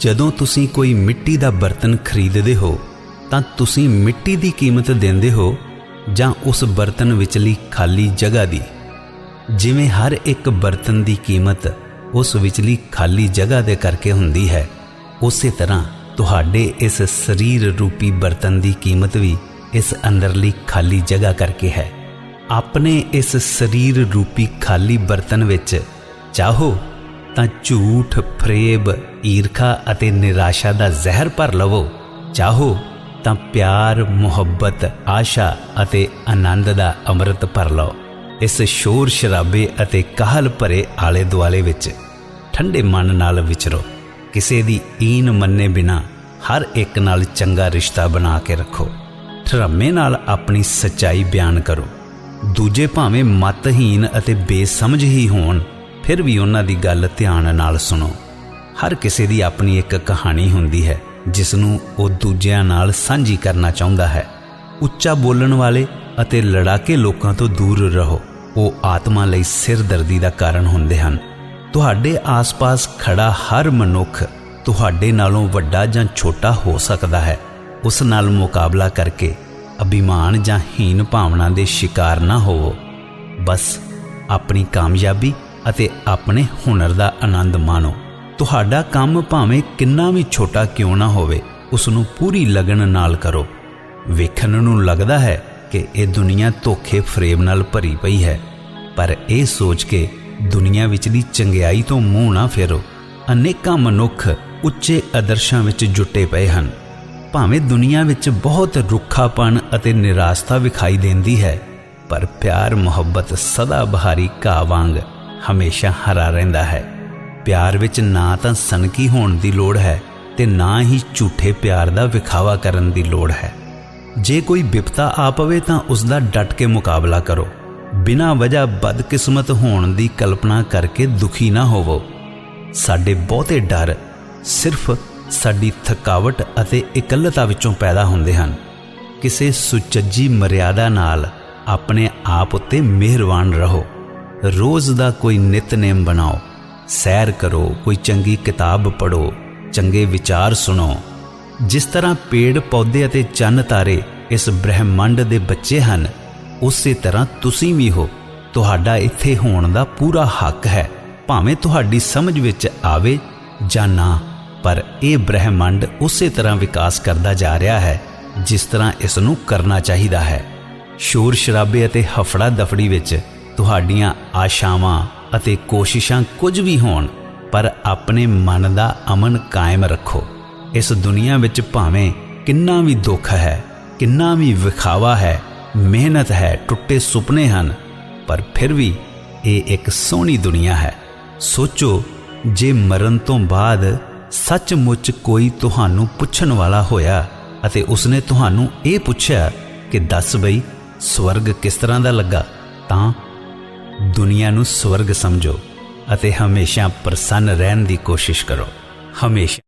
ਜਦੋਂ ਤੁਸੀਂ ਕੋਈ ਮਿੱਟੀ ਦਾ ਬਰਤਨ ਖਰੀਦਦੇ ਹੋ, ਤਾਂ ਤੁਸੀਂ ਮਿੱਟੀ ਦੀ ਕੀਮਤ ਦਿੰਦੇ ਹੋ ਜਾਂ ਉਸ ਬਰਤਨ ਵਿਚਲੀ ਖਾਲੀ ਜਗ੍ਹਾ ਦੀ? ਜਿਵੇਂ ਹਰ ਇੱਕ ਬਰਤਨ ਦੀ ਕੀਮਤ ਉਸ ਵਿਚਲੀ ਖਾਲੀ ਜਗ੍ਹਾ ਦੇ ਕਰਕੇ ਹੁੰਦੀ ਹੈ, ਉਸੇ ਤਰ੍ਹਾਂ ਤੁਹਾਡੇ ਇਸ ਸਰੀਰ ਰੂਪੀ ਬਰਤਨ ਦੀ ਕੀਮਤ ਵੀ ਇਸ ਅੰਦਰਲੀ ਖਾਲੀ ਜਗ੍ਹਾ ਕਰਕੇ ਹੈ। ਆਪਣੇ ਇਸ ਸਰੀਰ ਰੂਪੀ ਖਾਲੀ ਬਰਤਨ ਵਿੱਚ ਚਾਹੋ ਤਾਂ ਝੂਠ ਫਰੇਬ ਈਰਖਾ ਅਤੇ ਨਿਰਾਸ਼ਾ ਦਾ ਜ਼ਹਿਰ ਭਰ ਲਵੋ। ਚਾਹੋ ਤਾਂ ਪਿਆਰ, ਮੁਹੱਬਤ, ਆਸ਼ਾ ਅਤੇ ਆਨੰਦ ਦਾ ਅੰਮ੍ਰਿਤ ਭਰ ਲਓ। ਇਸ ਸ਼ੋਰ ਸ਼ਰਾਬੇ ਅਤੇ ਕਾਹਲ ਭਰੇ ਆਲੇ ਦੁਆਲੇ ਵਿੱਚ ਠੰਡੇ ਮਨ ਨਾਲ ਵਿਚਰੋ। ਕਿਸੇ ਦੀ ਈਨ ਮੰਨੇ ਬਿਨਾ ਹਰ ਇੱਕ ਨਾਲ ਚੰਗਾ ਰਿਸ਼ਤਾ ਬਣਾ ਕੇ ਰੱਖੋ। ਠਰਮੇ ਨਾਲ ਆਪਣੀ ਸੱਚਾਈ ਬਿਆਨ ਕਰੋ। ਦੂਜੇ ਭਾਵੇਂ ਮਤਹੀਨ ਅਤੇ ਬੇਸਮਝ ਹੀ ਹੋਣ ਫਿਰ ਵੀ ਉਹਨਾਂ ਦੀ ਗੱਲ ਧਿਆਨ ਨਾਲ ਸੁਣੋ। ਹਰ ਕਿਸੇ ਦੀ ਆਪਣੀ ਇੱਕ ਕਹਾਣੀ ਹੁੰਦੀ ਹੈ ਜਿਸ ਨੂੰ ਉਹ ਦੂਜਿਆਂ ਨਾਲ ਸਾਂਝੀ ਕਰਨਾ ਚਾਹੁੰਦਾ ਹੈ। ਉੱਚਾ ਬੋਲਣ ਵਾਲੇ ਅਤੇ ਲੜਾਕੇ ਲੋਕਾਂ ਤੋਂ ਦੂਰ ਰਹੋ। ਉਹ ਆਤਮਾ ਲਈ ਸਿਰਦਰਦੀ ਦਾ ਕਾਰਨ ਹੁੰਦੇ ਹਨ। ਤੁਹਾਡੇ ਆਸ-ਪਾਸ ਖੜਾ ਹਰ ਮਨੁੱਖ ਤੁਹਾਡੇ ਨਾਲੋਂ ਵੱਡਾ ਜਾਂ ਛੋਟਾ ਹੋ ਸਕਦਾ ਹੈ। ਉਸ ਨਾਲ ਮੁਕਾਬਲਾ ਕਰਕੇ ਅਭਿਮਾਨ ਜਾਂ ਹੀਨ ਭਾਵਨਾ ਦੇ ਸ਼ਿਕਾਰ ਨਾ ਹੋਵੋ। ਬਸ ਆਪਣੀ ਕਾਮਯਾਬੀ ਅਤੇ ਆਪਣੇ ਹੁਨਰ ਦਾ ਆਨੰਦ ਮਾਣੋ। ਤੁਹਾਡਾ ਕੰਮ ਭਾਵੇਂ ਕਿੰਨਾ ਵੀ ਛੋਟਾ ਕਿਉਂ ਨਾ ਹੋਵੇ ਉਸ ਨੂੰ ਪੂਰੀ ਲਗਨ ਨਾਲ ਕਰੋ। ਵੇਖਣ ਨੂੰ ਲੱਗਦਾ ਹੈ ਕਿ ਇਹ ਦੁਨੀਆ ਧੋਖੇ ਫਰੇਬ ਨਾਲ ਭਰੀ ਪਈ ਹੈ, ਪਰ ਇਹ ਸੋਚ ਕੇ ਦੁਨੀਆ ਵਿੱਚ ਦੀ ਚੰਗਿਆਈ ਤੋਂ ਮੂੰਹ ਨਾ ਫੇਰੋ। ਅਨੇਕਾਂ ਮਨੁੱਖ ਉੱਚੇ ਆਦਰਸ਼ਾਂ ਵਿੱਚ ਜੁਟੇ ਪਏ ਹਨ। ਭਾਵੇਂ ਦੁਨੀਆ ਵਿੱਚ ਬਹੁਤ ਰੁੱਖਾਪਣ ਅਤੇ ਨਿਰਾਸ਼ਤਾ ਵਿਖਾਈ ਦਿੰਦੀ ਹੈ, ਪਰ ਪਿਆਰ ਮੁਹੱਬਤ ਸਦਾ ਬਹਾਰੀ ਘਾਹ ਵਾਂਗ ਹਮੇਸ਼ਾ ਹਰਾ ਰਹਿੰਦਾ ਹੈ। ਪਿਆਰ ਵਿੱਚ ਨਾ ਤਾਂ ਸਨਕੀ ਹੋਣ ਦੀ ਲੋੜ ਹੈ ਤੇ ਨਾ ਹੀ ਝੂਠੇ ਪਿਆਰ ਦਾ ਵਿਖਾਵਾ ਕਰਨ ਦੀ ਲੋੜ ਹੈ। ਜੇ ਕੋਈ ਵਿਪਤਾ ਆ ਪਵੇ ਤਾਂ ਉਸ ਦਾ ਡਟ ਕੇ ਮੁਕਾਬਲਾ ਕਰੋ। ਬਿਨਾਂ ਵਜ੍ਹਾ ਬਦਕਿਸਮਤ ਹੋਣ ਦੀ ਕਲਪਨਾ ਕਰਕੇ ਦੁਖੀ ਨਾ ਹੋਵੋ। ਸਾਡੇ ਬਹੁਤੇ ਡਰ ਸਿਰਫ ਸਾਡੀ ਥਕਾਵਟ ਅਤੇ ਇਕੱਲਤਾ ਵਿੱਚੋਂ ਪੈਦਾ ਹੁੰਦੇ ਹਨ। ਕਿਸੇ ਸੁਚੱਜੀ ਮਰਿਆਦਾ ਨਾਲ ਆਪਣੇ ਆਪ ਉੱਤੇ ਮਿਹਰਬਾਨ ਰਹੋ। ਰੋਜ਼ ਦਾ ਕੋਈ ਨਿਤਨੇਮ ਬਣਾਓ, ਸੈਰ ਕਰੋ, ਕੋਈ ਚੰਗੀ ਕਿਤਾਬ ਪੜ੍ਹੋ, ਚੰਗੇ ਵਿਚਾਰ ਸੁਣੋ। ਜਿਸ ਤਰ੍ਹਾਂ ਪੇੜ, ਪੌਦੇ ਅਤੇ ਚੰਨ ਤਾਰੇ ਇਸ ਬ੍ਰਹਿਮੰਡ ਦੇ ਬੱਚੇ ਹਨ, ਉਸੇ ਤਰ੍ਹਾਂ ਤੁਸੀਂ ਵੀ ਹੋ। ਤੁਹਾਡਾ ਇੱਥੇ ਹੋਣ ਦਾ ਪੂਰਾ ਹੱਕ ਹੈ, ਭਾਵੇਂ ਤੁਹਾਡੀ ਸਮਝ ਵਿੱਚ ਆਵੇ ਜਾਂ ਨਾ, ਪਰ ਇਹ ਬ੍ਰਹਿਮੰਡ ਉਸੇ ਤਰ੍ਹਾਂ ਵਿਕਾਸ ਕਰਦਾ ਜਾ ਰਿਹਾ ਹੈ, ਜਿਸ ਤਰ੍ਹਾਂ ਇਸ ਨੂੰ ਕਰਨਾ ਚਾਹੀਦਾ ਹੈ। ਸ਼ੋਰ ਸ਼ਰਾਬੇ ਅਤੇ ਹਫੜਾ ਦਫੜੀ ਵਿੱਚ ਤੁਹਾਡੀਆਂ ਆਸ਼ਾਵਾਂ ਅਤੇ ਕੋਸ਼ਿਸ਼ਾਂ ਕੁਝ ਵੀ ਹੋਣ, ਪਰ ਆਪਣੇ ਮਨ ਦਾ ਅਮਨ ਕਾਇਮ ਰੱਖੋ। ਇਸ ਦੁਨੀਆ ਵਿੱਚ ਭਾਵੇਂ ਕਿੰਨਾ ਵੀ ਦੁੱਖ ਹੈ, ਕਿੰਨਾ ਵੀ ਵਿਖਾਵਾ ਹੈ, ਮਿਹਨਤ ਹੈ, ਟੁੱਟੇ ਸੁਪਨੇ ਹਨ, ਪਰ ਫਿਰ ਵੀ ਇਹ ਇੱਕ ਸੋਹਣੀ ਦੁਨੀਆ ਹੈ। ਸੋਚੋ, ਜੇ ਮਰਨ ਤੋਂ ਬਾਅਦ ਸੱਚਮੁੱਚ ਕੋਈ ਤੁਹਾਨੂੰ ਪੁੱਛਣ ਵਾਲਾ ਹੋਇਆ ਅਤੇ ਉਸਨੇ ਤੁਹਾਨੂੰ ਇਹ ਪੁੱਛਿਆ ਕਿ ਦੱਸ ਬਈ, ਸਵਰਗ ਕਿਸ ਤਰ੍ਹਾਂ ਦਾ ਲੱਗਾ, ਤਾਂ ਦੁਨੀਆ ਨੂੰ ਸਵਰਗ ਸਮਝੋ ਅਤੇ ਹਮੇਸ਼ਾ ਪ੍ਰਸੰਨ ਰਹਿਣ ਦੀ ਕੋਸ਼ਿਸ਼ ਕਰੋ। ਹਮੇਸ਼ਾ